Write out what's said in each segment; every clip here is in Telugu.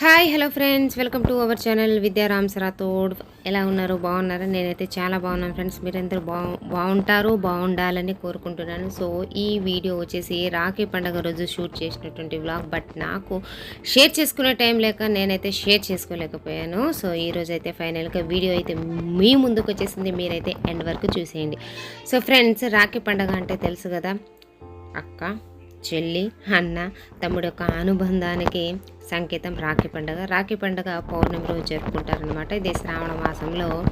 Hi hello friends. Welcome to our channel Vidyaram Rathod ఎలా ఉన్నారు? బాగున్నారా? నేనైతే చాలా బాగున్నాను ఫ్రెండ్స్. మీరందరూ బాగు బాగుంటారు బాగుండాలని కోరుకుంటున్నాను. సో ఈ వీడియో వచ్చేసి రాఖీ పండగ రోజు షూట్ చేసినటువంటి వ్లాగ్. బట్ నాకు షేర్ చేసుకునే టైం లేక నేనైతే షేర్ చేసుకోలేకపోయాను. సో ఈ అయితే ఫైనల్గా వీడియో అయితే మీ ముందుకు వచ్చేసింది. మీరైతే ఎండ్ వరకు చూసేయండి. సో ఫ్రెండ్స్ రాఖీ పండగ అంటే తెలుసు కదా? అక్క. చెల్లి అన్న తమ్ముడు యొక్క అనుబంధానికి సంకేతం రాఖీ పండుగ. రాఖీ పండుగ పౌర్ణమి రోజు జరుపుకుంటారనమాట ఇది శ్రావణ మాసంలో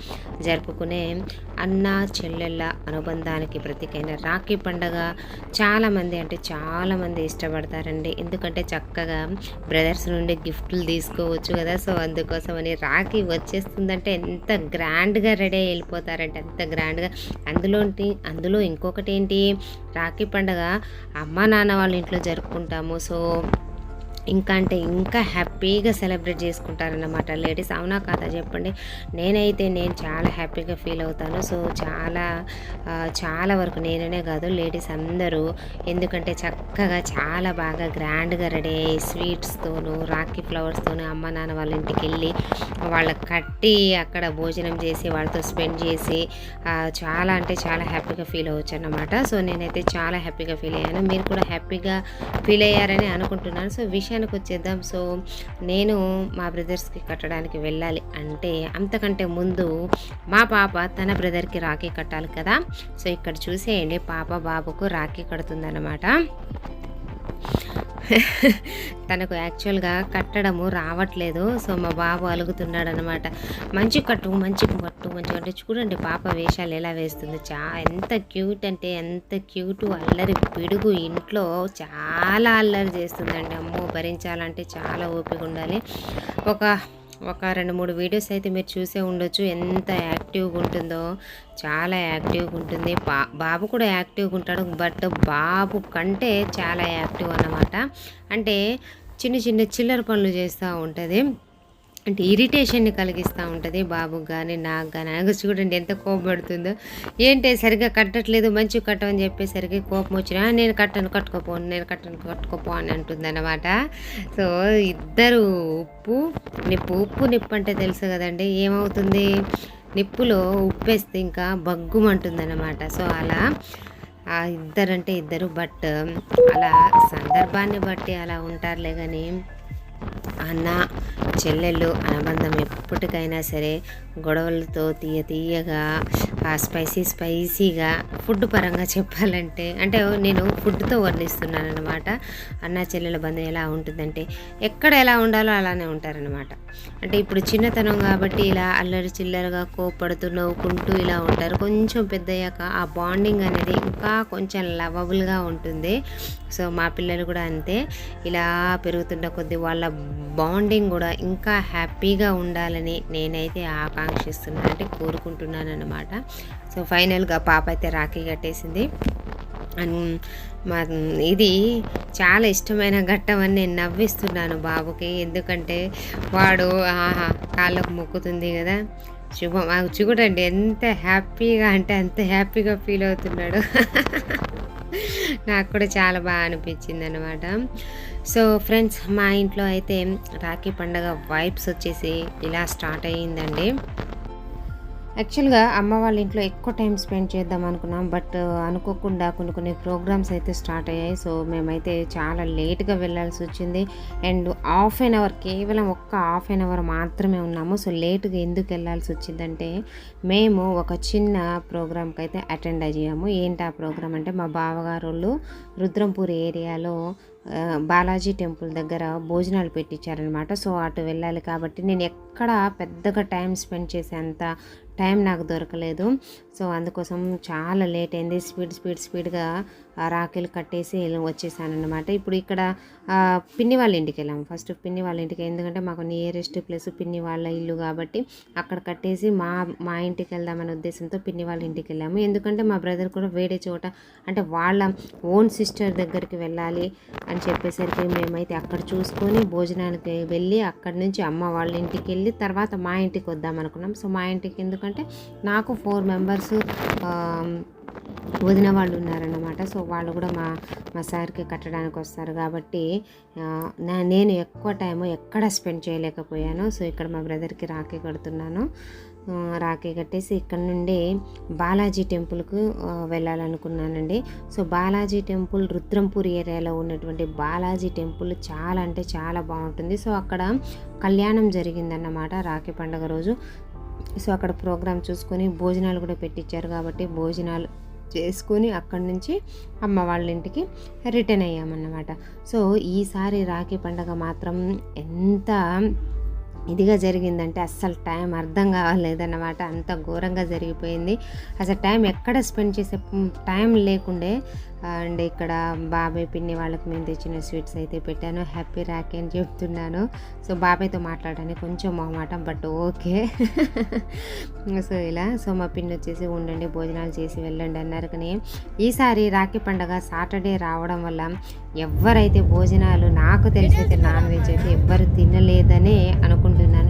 జరుపుకునే అన్న చెల్లెళ్ళ అనుబంధానికి ప్రతీకైన రాఖీ పండుగ. చాలామంది అంటే చాలామంది ఇష్టపడతారండి. ఎందుకంటే చక్కగా బ్రదర్స్ నుండి గిఫ్ట్లు తీసుకోవచ్చు కదా. సో అందుకోసమని రాఖీ వచ్చేస్తుందంటే ఎంత గ్రాండ్గా రెడీ అయి వెళ్ళిపోతారంటే ఎంత గ్రాండ్గా. అందులో అందులో ఇంకొకటి ఏంటి రాఖీ పండుగ అమ్మ నాన్న వాళ్ళ ఇంట్లో జరుపుకుంటాము. సో ఇంకా అంటే ఇంకా హ్యాపీగా సెలబ్రేట్ చేసుకుంటారన్నమాట. లేడీస్ అవునా కాదా చెప్పండి. నేనైతే నేను చాలా హ్యాపీగా ఫీల్ అవుతాను. సో చాలా చాలా వరకు నేననే కాదు లేడీస్ అందరూ ఎందుకంటే చక్కగా చాలా బాగా గ్రాండ్గా రెడీ అయ్యి స్వీట్స్తోను రాఖీ ఫ్లవర్స్తోనూ అమ్మ నాన్న వాళ్ళ ఇంటికి వెళ్ళి వాళ్ళకి కట్టి అక్కడ భోజనం చేసి వాళ్ళతో స్పెండ్ చేసి చాలా అంటే చాలా హ్యాపీగా ఫీల్ అవ్వచ్చు అన్నమాట సో నేనైతే చాలా హ్యాపీగా ఫీల్ అయ్యాను. మీరు కూడా హ్యాపీగా ఫీల్ అయ్యారని అనుకుంటున్నాను. సో విషయానికి వచ్చేద్దాం. సో నేను మా బ్రదర్స్కి కట్టడానికి వెళ్ళాలి అంటే అంతకంటే ముందు మా పాప తన బ్రదర్కి రాఖీ కట్టాలి కదా. సో ఇక్కడ చూసేయండి పాప బాబుకు రాఖీ కడుతుందన్నమాట. తనకు యాక్చువల్గా కట్టడము రావట్లేదు. సో మా బాబు అలుగుతున్నాడు అనమాట మంచి కట్టు మంచి కట్టు మంచి అంటే చూడండి పాప వేషాలు ఎలా వేస్తుంది. చా ఎంత క్యూట్ అంటే ఎంత క్యూట్ అల్లరి పిడుగు ఇంట్లో చాలా అల్లరి చేస్తుందండి. అమ్మో భరించాలంటే చాలా ఓపిక ఉండాలి. ఒక ఒక రెండు మూడు వీడియోస్ అయితే మీరు చూసే ఉండొచ్చు. ఎంత యాక్టివ్గా ఉంటుందో చాలా యాక్టివ్గా ఉంటుంది. బా బాబు కూడా యాక్టివ్గా ఉంటాడు. బట్ బాబు కంటే చాలా యాక్టివ్ అన్నమాట. అంటే చిన్న చిన్న చిల్లర పనులు చేస్తూ ఉంటుంది. అంటే ఇరిటేషన్ని కలిగిస్తూ ఉంటుంది బాబుకి కానీ నాకు కానీ నాకు చూడండి ఎంత కోపడుతుందో ఏంటి సరిగ్గా కట్టట్లేదు మంచి కట్టమని చెప్పేసరికి కోపం వచ్చినా నేను కట్టను కట్టుకోపోను నేను కట్టను కట్టుకోపో అని అంటుంది అనమాట సో ఇద్దరు ఉప్పు నిప్పు ఉప్పు నిప్పు అంటే తెలుసు కదండి ఏమవుతుంది? నిప్పులో ఉప్పేస్తే ఇంకా బగ్గుమంటుంది అనమాట సో అలా ఆ ఇద్దరంటే ఇద్దరు బట్ అలా సందర్భాన్ని బట్టి అలా ఉంటారులే కానీ అన్న చెల్లెళ్ళు అనుబంధం ఎప్పటికైనా సరే గొడవలతో తీయ తీయగా ఆ స్పైసీ స్పైసీగా ఫుడ్ పరంగా చెప్పాలంటే అంటే నేను ఫుడ్తో వర్ణిస్తున్నాను అనమాట అన్న చెల్లెల బంధం ఎలా ఉంటుందంటే ఎక్కడ ఎలా ఉండాలో అలానే ఉంటారనమాట అంటే ఇప్పుడు చిన్నతనం కాబట్టి ఇలా అల్లరి చిల్లరగా కోపడుతూ నవ్వుకుంటూ ఇలా ఉంటారు. కొంచెం పెద్దయ్యాక ఆ బాండింగ్ అనేది ఇంకా కొంచెం లవబుల్గా ఉంటుంది. సో మా పిల్లలు కూడా అంతే. ఇలా పెరుగుతున్న కొద్దీ వాళ్ళ బాండింగ్ కూడా ఇంకా హ్యాపీగా ఉండాలని నేనైతే ఆకాంక్షిస్తున్నాను అంటే కోరుకుంటున్నాను అనమాట సో ఫైనల్గా పాప అయితే రాఖీ కట్టేసింది. మా ఇది చాలా ఇష్టమైన ఘట్టం అని నేను నవ్విస్తున్నాను బాబుకి. ఎందుకంటే వాడు ఆహా కాళ్ళకు మొక్కుతుంది కదా. శుభం చూడండి ఎంత హ్యాపీగా అంటే అంత హ్యాపీగా ఫీల్ అవుతున్నాడు. నాకు కూడా చాలా బాగా అనిపించింది అనమాట సో ఫ్రెండ్స్ మా ఇంట్లో అయితే రాఖీ పండగ వైబ్స్ వచ్చేసి ఇలా స్టార్ట్ అయ్యిందండి. యాక్చువల్గా అమ్మ వాళ్ళ ఇంట్లో ఎక్కువ టైం స్పెండ్ చేద్దాం అనుకున్నాం బట్ అనుకోకుండా కొన్ని కొన్ని ప్రోగ్రామ్స్ అయితే స్టార్ట్ అయ్యాయి. సో మేమైతే చాలా లేట్గా వెళ్ళాల్సి వచ్చింది. అండ్ హాఫ్ అన్ అవర్ కేవలం ఒక్క హాఫ్ అన్ అవర్ మాత్రమే ఉన్నాము. సో లేట్గా ఎందుకు వెళ్ళాల్సి వచ్చిందంటే మేము ఒక చిన్న ప్రోగ్రామ్కి అయితే అటెండ్ అయ్యాము. ఏంటి ఆ ప్రోగ్రామ్ అంటే మా బావగారు వాళ్ళు రుద్రంపూర్ ఏరియాలో బాలాజీ టెంపుల్ దగ్గర భోజనాలు పెట్టించారనమాట సో అటు వెళ్ళాలి కాబట్టి నేను ఎక్కడ పెద్దగా టైం స్పెండ్ చేసేంత టైం నాకు దొరకలేదు. సో అందుకోసం చాలా లేట్ అయింది. స్పీడ్ స్పీడ్ స్పీడ్గా రాఖీలు కట్టేసి వచ్చేసానమాట ఇప్పుడు ఇక్కడ పిన్ని వాళ్ళ ఇంటికి వెళ్ళాము. ఫస్ట్ పిన్ని వాళ్ళ ఇంటికి ఎందుకంటే మాకు నియరెస్ట్ ప్లేస్ పిన్ని వాళ్ళ ఇల్లు కాబట్టి అక్కడ కట్టేసి మా మా ఇంటికి వెళ్దామనే ఉద్దేశంతో పిన్ని వాళ్ళ ఇంటికి వెళ్ళాము. ఎందుకంటే మా బ్రదర్ కూడా వేరే చోట అంటే వాళ్ళ ఓన్ సిస్టర్ దగ్గరికి వెళ్ళాలి అని చెప్పేసరికి మేమైతే అక్కడ చూసుకొని భోజనానికి వెళ్ళి అక్కడి నుంచి అమ్మ వాళ్ళ ఇంటికి వెళ్ళి తర్వాత మా ఇంటికి వద్దాం అనుకున్నాం. సో మా ఇంటికి ఎందుకంటే నాకు ఫోర్ మెంబర్స్ వదిన వాళ్ళు ఉన్నారన్నమాట. సో వాళ్ళు కూడా మా మా సార్కి కట్టడానికి వస్తారు కాబట్టి నా నేను ఎక్కువ టైం ఎక్కడ స్పెండ్ చేయలేకపోయాను. సో ఇక్కడ మా బ్రదర్కి రాఖీ కడుతున్నాను. రాఖీ కట్టేసి ఇక్కడ నుండి బాలాజీ టెంపుల్కు వెళ్ళాలనుకున్నానండి. సో బాలాజీ టెంపుల్ రుద్రంపూర్ ఏరియాలో ఉన్నటువంటి బాలాజీ టెంపుల్ చాలా అంటే చాలా బాగుంటుంది. సో అక్కడ కళ్యాణం జరిగిందన్నమాట రాఖీ పండుగ రోజు. సో అక్కడ ప్రోగ్రాం చూసుకొని భోజనాలు కూడా పెట్టించారు కాబట్టి భోజనాలు చేసుకొని అక్కడి నుంచి అమ్మ వాళ్ళ ఇంటికి రిటర్న్ అయ్యామన్నమాట. సో ఈసారి రాఖీ పండగ మాత్రం ఎంత ఇదిగా జరిగిందంటే అస్సలు టైం అర్థం కావాలేదన్నమాట. అంత ఘోరంగా జరిగిపోయింది. అసలు టైం ఎక్కడ స్పెండ్ చేసే టైం లేకుండే అండ్ ఇక్కడ బాబాయ్ పిన్ని వాళ్ళకి మేము తెచ్చిన స్వీట్స్ అయితే పెట్టాను. హ్యాపీ రాఖీ అని చెప్తున్నాను. సో బాబాయ్తో మాట్లాడడానికి కొంచెం మొహమాటం బట్ ఓకే. సో ఇలా సో మా పిన్ని వచ్చేసి ఉండండి భోజనాలు చేసి వెళ్ళండి అన్నారు కానీ ఈసారి రాఖీ పండగ సాటర్డే రావడం వల్ల ఎవరైతే భోజనాలు నాకు తెలిసి అయితే నాన్ వెజ్ అయితే ఎవ్వరు తినలేదనే అనుకుంటున్నాను.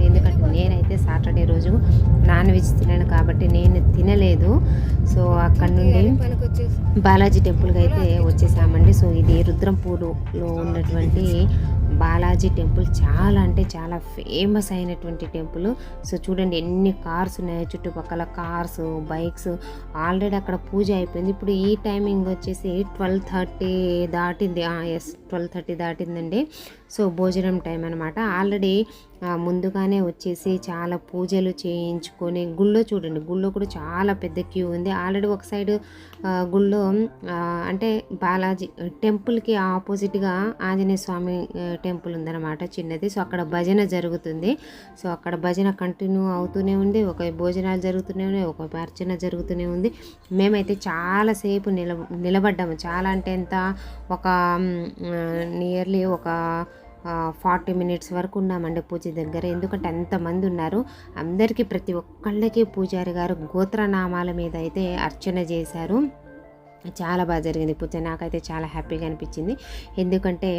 నేనైతే సాటర్డే రోజు నాన్ వెజ్ తినను కాబట్టి నేను తినలేదు. సో అక్కడ నుండి బాలాజీ టెంపుల్కి అయితే వచ్చేసామండి. సో ఇది రుద్రంపూర్లో ఉన్నటువంటి బాలాజీ టెంపుల్ చాలా అంటే చాలా ఫేమస్ అయినటువంటి టెంపుల్. సో చూడండి ఎన్ని కార్స్ ఉన్నాయో చుట్టుపక్కల కార్స్ బైక్స్. ఆల్రెడీ అక్కడ పూజ అయిపోయింది. ఇప్పుడు ఈ టైమింగ్ వచ్చేసి ట్వెల్వ్ థర్టీ దాటింది. ఎస్ ట్వెల్వ్ థర్టీ దాటిందండి. సో భోజనం టైం అనమాట ఆల్రెడీ ముందుగానే వచ్చేసి చాలా పూజలు చేయించుకొని గుళ్ళో చూడండి గుళ్ళో కూడా చాలా పెద్ద క్యూ ఉంది. ఆల్రెడీ ఒక సైడ్ గుళ్ళో అంటే బాలాజీ టెంపుల్కి ఆపోజిట్గా ఆంజనేయ స్వామి టెంపుల్ ఉందన్నమాట చిన్నది. సో అక్కడ భజన జరుగుతుంది. సో అక్కడ భజన కంటిన్యూ అవుతూనే ఉంది. ఒక భోజనాలు జరుగుతూనే ఉన్నాయి. ఒక అర్చన జరుగుతూనే ఉంది. మేమైతే చాలాసేపు నిల నిలబడ్డాము. చాలా అంటే ఎంత? ఒక నియర్లీ ఒక ఫార్టీ మినిట్స్ వరకు ఉన్నామండి పూజ దగ్గర. ఎందుకంటే అంతమంది ఉన్నారు అందరికీ ప్రతి ఒక్కళ్ళకి పూజారి గారు గోత్రనామాల మీద అయితే అర్చన చేశారు. చాలా బాగా జరిగింది పూజ. నాకైతే చాలా హ్యాపీగా అనిపించింది. ఎందుకంటే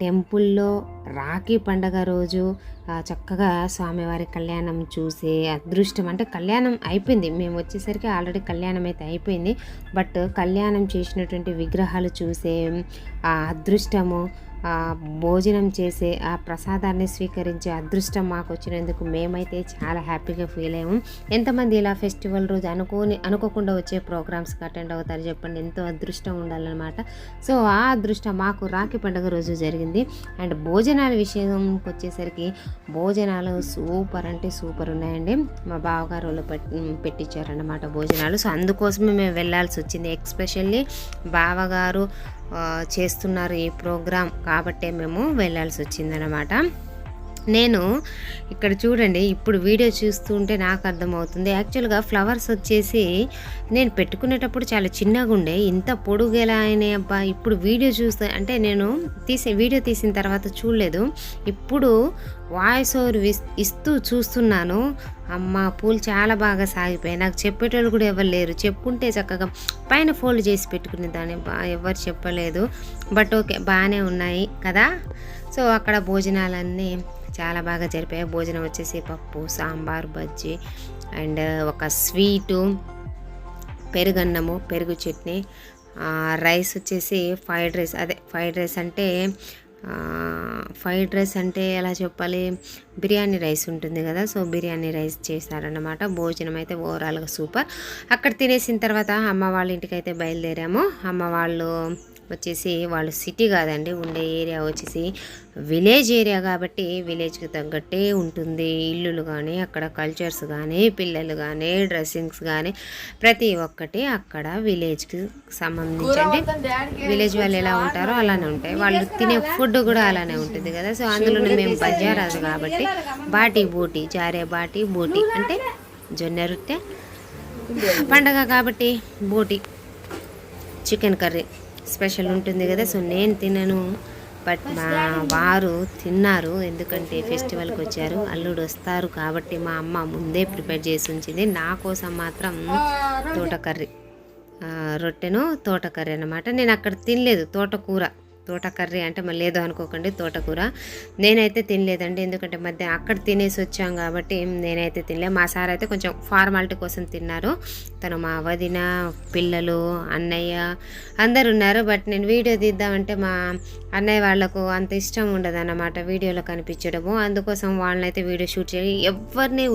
టెంపుల్లో రాఖీ పండగ రోజు చక్కగా స్వామివారి కళ్యాణం చూసే అదృష్టం అంటే కళ్యాణం అయిపోయింది. మేము వచ్చేసరికి ఆల్రెడీ కళ్యాణం అయితే అయిపోయింది. బట్ కళ్యాణం చేసినటువంటి విగ్రహాలు చూసే అదృష్టము భోజనం చేసే ఆ ప్రసాదాన్ని స్వీకరించే అదృష్టం మాకు వచ్చినందుకు మేమైతే చాలా హ్యాపీగా ఫీల్ అయ్యాము. ఎంతమంది ఇలా ఫెస్టివల్ రోజు అనుకోని అనుకోకుండా వచ్చే ప్రోగ్రామ్స్కి అటెండ్ అవుతారు చెప్పండి. ఎంతో అదృష్టం ఉండాలన్నమాట. సో ఆ అదృష్టం మాకు రాఖీ పండుగ రోజు జరిగింది. అండ్ భోజనాల విషయంకి వచ్చేసరికి భోజనాలు సూపర్ అంటే సూపర్ ఉన్నాయండి. మా బావగారు వాళ్ళు పెట్టించారన్నమాట భోజనాలు. సో అందుకోసమే మేము వెళ్ళాల్సి వచ్చింది. ఎక్స్పెషల్లీ బావగారు చేస్తున్నారు ఈ ప్రోగ్రాం కాబట్టే మేము వెళ్ళాల్సి వచ్చిందనమాట నేను ఇక్కడ చూడండి ఇప్పుడు వీడియో చూస్తుంటే నాకు అర్థమవుతుంది. యాక్చువల్గా ఫ్లవర్స్ వచ్చేసి నేను పెట్టుకునేటప్పుడు చాలా చిన్నగా ఉండే ఇంత పొడుగు ఎలా అయినాయి అబ్బా. ఇప్పుడు వీడియో చూస్తే అంటే నేను తీసే వీడియో తీసిన తర్వాత చూడలేదు. ఇప్పుడు వాయిస్ ఓవర్ ఇస్తూ చూస్తున్నాను. అమ్మ పూలు చాలా బాగా సాగిపోయాయి. నాకు చెప్పేటోళ్ళు కూడా ఎవరు లేరు. చెప్పుకుంటే చక్కగా పైన ఫోల్డ్ చేసి పెట్టుకునే దాన్ని బా ఎవరు చెప్పలేదు. బట్ ఓకే బాగానే ఉన్నాయి కదా. సో అక్కడ భోజనాలన్నీ చాలా బాగా జరిపాయి. భోజనం వచ్చేసి పప్పు సాంబార్ బజ్జీ అండ్ ఒక స్వీటు పెరుగన్నము పెరుగు చట్నీ రైస్ వచ్చేసి ఫ్రైడ్ రైస్. అదే ఫ్రైడ్ రైస్ అంటే ఫ్రైడ్ రైస్ అంటే ఎలా చెప్పాలి? బిర్యానీ రైస్ ఉంటుంది కదా సో బిర్యానీ రైస్ చేశారన్నమాట. భోజనం అయితే ఓవరాల్గా సూపర్. అక్కడ తినేసిన తర్వాత అమ్మ వాళ్ళ ఇంటికి అయితే బయలుదేరాము. అమ్మ వాళ్ళు వచ్చేసి వాళ్ళు సిటీ కాదండి ఉండే ఏరియా వచ్చేసి విలేజ్ ఏరియా కాబట్టి విలేజ్కి తగ్గట్టే ఉంటుంది. ఇల్లులు కానీ అక్కడ కల్చర్స్ కానీ పిల్లలు కానీ డ్రెస్సింగ్స్ కానీ ప్రతి ఒక్కటి అక్కడ విలేజ్కి సంబంధించి అంటే విలేజ్ వాళ్ళు ఎలా ఉంటారో అలానే ఉంటాయి. వాళ్ళు తినే ఫుడ్ కూడా అలానే ఉంటుంది కదా. సో అందులోనే మేము బజారాదు కాబట్టి బాటి బూటి జారే బాటి బూటి అంటే జొన్న రొట్టె పండగ కాబట్టి బూటి చికెన్ కర్రీ. స్పెషల్ ఉంటుంది కదా సో నేను తినను. బట్ మా వారు తిన్నారు. ఎందుకంటే ఫెస్టివల్కి వచ్చారు. అల్లుడు వస్తారు కాబట్టి మా అమ్మ ముందే ప్రిపేర్ చేసి ఉంచింది. నా కోసం మాత్రం తోట కర్రీ రొట్టెను తోటకర్రీ అనమాట నేను అక్కడ తినలేదు తోటకూర. తోట కర్రీ అంటే మళ్ళీ ఏదో అనుకోకండి తోటకూర. నేనైతే తినలేదండి ఎందుకంటే మధ్య అక్కడ తినేసి వచ్చాం కాబట్టి నేనైతే తినలే. మా సార్ అయితే కొంచెం ఫార్మాలిటీ కోసం తిన్నారు. తను మా వదిన పిల్లలు అన్నయ్య అందరు ఉన్నారు. బట్ నేను వీడియో తీద్దామంటే మా అన్నయ్య వాళ్ళకు అంత ఇష్టం ఉండదు అన్నమాట వీడియోలో కనిపించడము. అందుకోసం వాళ్ళనైతే వీడియో షూట్ చేయాలి ఎవరిని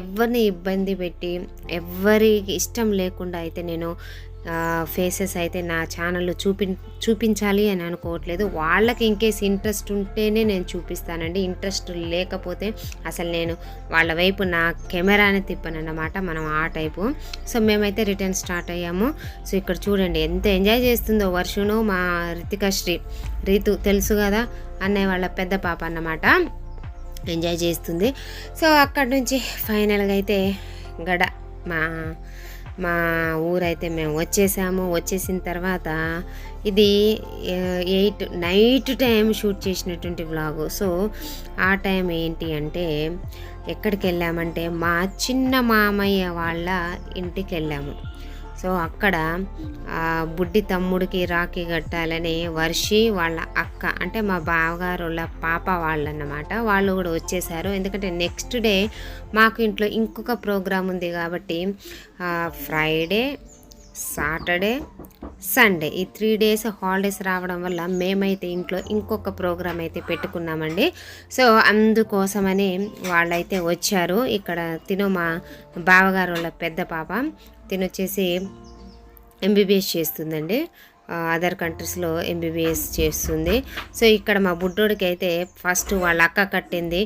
ఎవరిని ఇబ్బంది పెట్టి ఎవరికి ఇష్టం లేకుండా అయితే నేను ఫేసెస్ అయితే నా ఛానల్లో చూపి చూపించాలి అని అనుకోవట్లేదు. వాళ్ళకి ఇంకేస్ ఇంట్రెస్ట్ ఉంటేనే నేను చూపిస్తానండి. ఇంట్రెస్ట్ లేకపోతే అసలు నేను వాళ్ళ వైపు నా కెమెరాని తిప్పనన్నమాట మనం ఆ టైపు. సో మేమైతే రిటర్న్ స్టార్ట్ అయ్యాము. సో ఇక్కడ చూడండి ఎంత ఎంజాయ్ చేస్తుందో వర్షును మా రితిక శ్రీ. రీతు తెలుసు కదా? అన్నయ్య వాళ్ళ పెద్ద పాప అన్నమాట. ఎంజాయ్ చేస్తుంది. సో అక్కడ నుంచి ఫైనల్గా అయితే గడ మా మా ఊరైతే మేము వచ్చేసాము. వచ్చేసిన తర్వాత ఇది ఎయిట్ నైట్ టైం షూట్ చేసినటువంటి వ్లాగు. సో ఆ టైం ఏంటి అంటే ఎక్కడికి వెళ్ళామంటే మా చిన్న మామయ్య వాళ్ళ ఇంటికి వెళ్ళాము సో అక్కడ బుడ్డి తమ్ముడికి రాఖీ కట్టాలని వర్షి వాళ్ళ అక్క అంటే మా బావగారు వాళ్ళ పాప వాళ్ళన్నమాట వాళ్ళు కూడా వచ్చేసారు. ఎందుకంటే నెక్స్ట్ డే మాకు ఇంట్లో ఇంకొక ప్రోగ్రాం ఉంది కాబట్టి ఫ్రైడే సాటర్డే సండే ఈ త్రీ డేస్ హాలిడేస్ రావడం వల్ల మేమైతే ఇంట్లో ఇంకొక ప్రోగ్రామ్ అయితే పెట్టుకున్నామండి. సో అందుకోసమని వాళ్ళైతే వచ్చారు. ఇక్కడ తిను మా బావగారు వాళ్ళ పెద్ద పాప. తినొచ్చేసి ఎంబీబీఎస్ చేస్తుందండి. అదర్ కంట్రీస్లో ఎంబీబీఎస్ చేస్తుంది. సో ఇక్కడ మా బుడ్డోడికి అయితే ఫస్ట్ వాళ్ళ అక్క కట్టింది.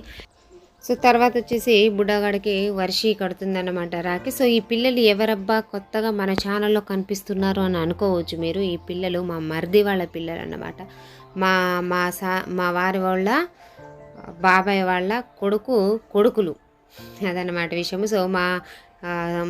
సో తర్వాత వచ్చేసి బుడ్డగాడికి వర్షి కడుతుందన్నమాట రాకి సో ఈ పిల్లలు ఎవరబ్బా కొత్తగా మన ఛానల్లో కనిపిస్తున్నారు అని అనుకోవచ్చు మీరు. ఈ పిల్లలు మా మరిది వాళ్ళ పిల్లలు అన్నమాట మా మా సా మా వారి వాళ్ళ బాబాయ్ వాళ్ళ కొడుకు కొడుకులు. అదన్నమాట విషయం సో మా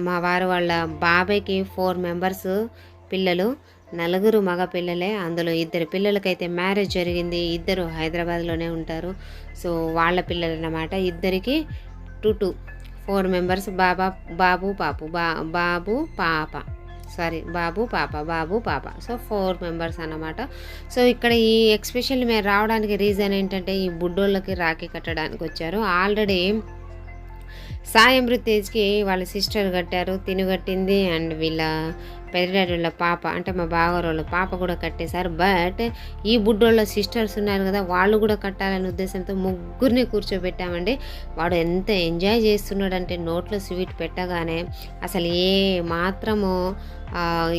మా వారు వాళ్ళ బాబాయ్కి ఫోర్ మెంబర్స్ పిల్లలు నలుగురు మగ పిల్లలే. అందులో ఇద్దరు పిల్లలకైతే మ్యారేజ్ జరిగింది. ఇద్దరు హైదరాబాద్లోనే ఉంటారు. సో వాళ్ళ పిల్లలు అన్నమాట ఇద్దరికి టూ టూ. ఫోర్ మెంబర్స్ బాబా బాబు పాపు. బా బాబు పాప. సారీ బాబు పాప బాబు పాప. సో ఫోర్ మెంబర్స్ అన్నమాట. సో ఇక్కడ ఈ ఎక్స్పెషల్ మేము రావడానికి రీజన్ ఏంటంటే ఈ బుడ్డోళ్ళకి రాఖీ కట్టడానికి వచ్చారు ఆల్రెడీ సాయం తేజ్కి వాళ్ళ సిస్టర్ కట్టారు తిను కట్టింది అండ్ వీళ్ళ పెద్దడాడి వాళ్ళ పాప అంటే మా బావగారు వాళ్ళ పాప కూడా కట్టేశారు. బట్ ఈ బుడ్డోళ్ళ సిస్టర్స్ ఉన్నారు కదా వాళ్ళు కూడా కట్టాలనే ఉద్దేశంతో ముగ్గురిని కూర్చోబెట్టామండి. వాడు ఎంత ఎంజాయ్ చేస్తున్నాడంటే నోట్లో స్వీట్ పెట్టగానే అసలు ఏ మాత్రము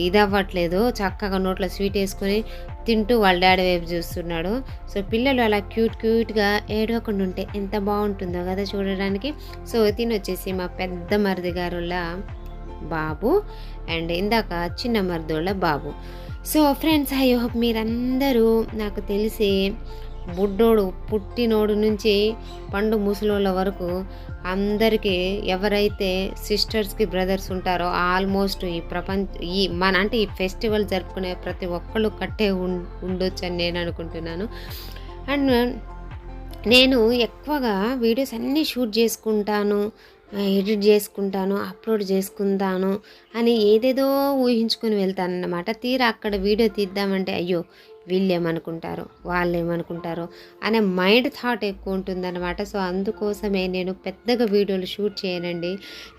ఇది అవ్వట్లేదు చక్కగా నోట్లో స్వీట్ వేసుకొని తింటూ వాళ్ళ డాడీ వైపు చూస్తున్నాడు. సో పిల్లలు అలా క్యూట్ క్యూట్గా ఏడవకుండా ఉంటే ఎంత బాగుంటుందో కదా చూడడానికి. సో తినొచ్చేసి మా పెద్ద మరిది గారుల బాబు అండ్ ఇందాక చిన్న మరిదోళ్ళ బాబు. సో ఫ్రెండ్స్ ఐ హోప్ మీరందరూ నాకు తెలిసి బుడ్డోడు పుట్టినోడు నుంచి పండు ముసలోళ్ళ వరకు అందరికీ ఎవరైతే సిస్టర్స్కి బ్రదర్స్ ఉంటారో ఆల్మోస్ట్ ఈ ప్రపంచ ఈ మన అంటే ఈ ఫెస్టివల్ జరుపుకునే ప్రతి ఒక్కళ్ళు కట్టే ఉం ఉండొచ్చు అని నేను అనుకుంటున్నాను. అండ్ నేను ఎక్కువగా వీడియోస్ అన్నీ షూట్ చేసుకుంటాను ఎడిట్ చేసుకుంటాను అప్లోడ్ చేసుకుంటాను అని ఏదేదో ఊహించుకొని వెళ్తాను అన్నమాట తీరా అక్కడ వీడియో తీద్దామంటే అయ్యో వీళ్ళు వాళ్ళేమనుకుంటారో వాళ్ళు అనే మైండ్ థాట్ ఎక్కువ ఉంటుందన్నమాట సో అందుకోసమే నేను పెద్దగా వీడియోలు షూట్ చేయనండి.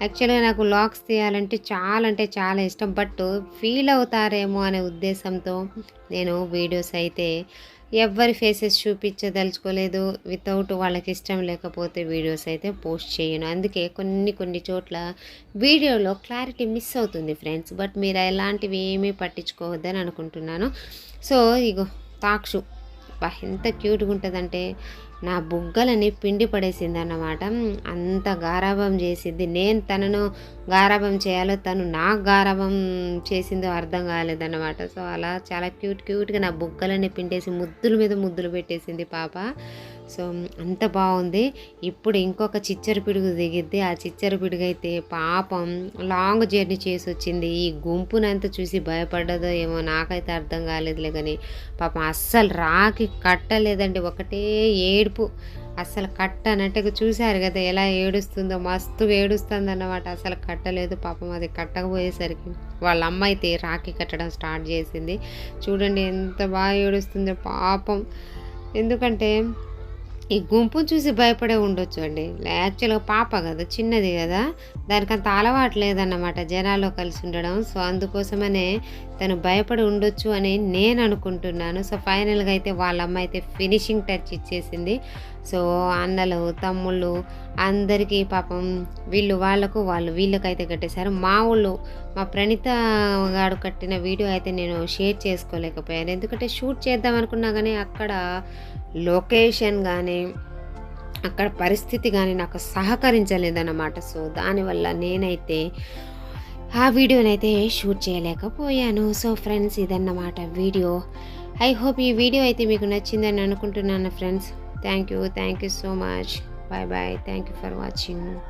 యాక్చువల్గా నాకు లాగ్స్ తీయాలంటే చాలా అంటే చాలా ఇష్టం. బట్ ఫీల్ అవుతారేమో అనే ఉద్దేశంతో నేను వీడియోస్ అయితే ఎవరి ఫేసెస్ చూపించదలుచుకోలేదు. వితౌట్ వాళ్ళకి ఇష్టం లేకపోతే వీడియోస్ అయితే పోస్ట్ చేయను. అందుకే కొన్ని కొన్ని చోట్ల వీడియోలో క్లారిటీ మిస్ అవుతుంది ఫ్రెండ్స్ బట్ మీరు ఎలాంటివి ఏమీ పట్టించుకోవద్దని అనుకుంటున్నాను. సో ఇగో తాక్షు ఎంత క్యూట్గా ఉంటుందంటే నా బుగ్గలని పిండి పడేసిందన్నమాట. అంత గారాభం చేసింది. నేను తనను గారాభం చేయాలో తను నాకు గారాభం చేసిందో అర్థం కాలేదన్నమాట. సో అలా చాలా క్యూట్ క్యూట్గా నా బుగ్గలని పిండేసి ముద్దుల మీద ముద్దులు పెట్టేసింది పాప. సో అంత బాగుంది. ఇప్పుడు ఇంకొక చిచ్చర పిడుగు దిగిద్ది. ఆ చిచ్చర పిడుగు అయితే పాపం లాంగ్ జర్నీ చేసి వచ్చింది ఈ గుంపునంతా చూసి భయపడ్డదో ఏమో నాకైతే అర్థం కాలేదులే కానీ పాపం అస్సలు రాకి కట్టలేదండి. ఒకటే ఏడుపు. అస్సలు కట్ట అన్నట్టుగా చూశారు కదా ఎలా ఏడుస్తుందో. మస్తు ఏడుస్తుంది అన్నమాట అసలు కట్టలేదు. పాపం అది కట్టకపోయేసరికి వాళ్ళ అమ్మ అయితే రాఖీ కట్టడం స్టార్ట్ చేసింది. చూడండి ఎంత బాగా ఏడుస్తుందో పాపం. ఎందుకంటే ఈ గుంపు చూసి భయపడే ఉండొచ్చు అండి. యాక్చువల్గా పాప కదా చిన్నది కదా. దానికి అంత అలవాటు లేదన్నమాట జనాల్లో కలిసి ఉండడం. సో అందుకోసమనే తను భయపడి ఉండొచ్చు అని నేను అనుకుంటున్నాను. సో ఫైనల్గా అయితే వాళ్ళ అమ్మ అయితే ఫినిషింగ్ టచ్ ఇచ్చేసింది. సో అన్నలు తమ్ముళ్ళు అందరికీ పాపం వీళ్ళు వాళ్ళకు వాళ్ళు వీళ్ళకైతే కట్టేశారు. మా ఊళ్ళు మా ప్రణీత గారు కట్టిన వీడియో అయితే నేను షేర్ చేసుకోలేకపోయాను. ఎందుకంటే షూట్ చేద్దాం అనుకున్నా కానీ అక్కడ లొకేషన్ కానీ అక్కడ పరిస్థితి కానీ నాకు సహకరించలేదన్నమాట. సో దానివల్ల నేనైతే ఆ వీడియోనైతే షూట్ చేయలేకపోయాను. సో ఫ్రెండ్స్ ఇదన్నమాట వీడియో. ఐ హోప్ ఈ వీడియో అయితే మీకు నచ్చిందని అనుకుంటున్నాను friends. thank you. Thank you so much. Bye bye thank you for watching.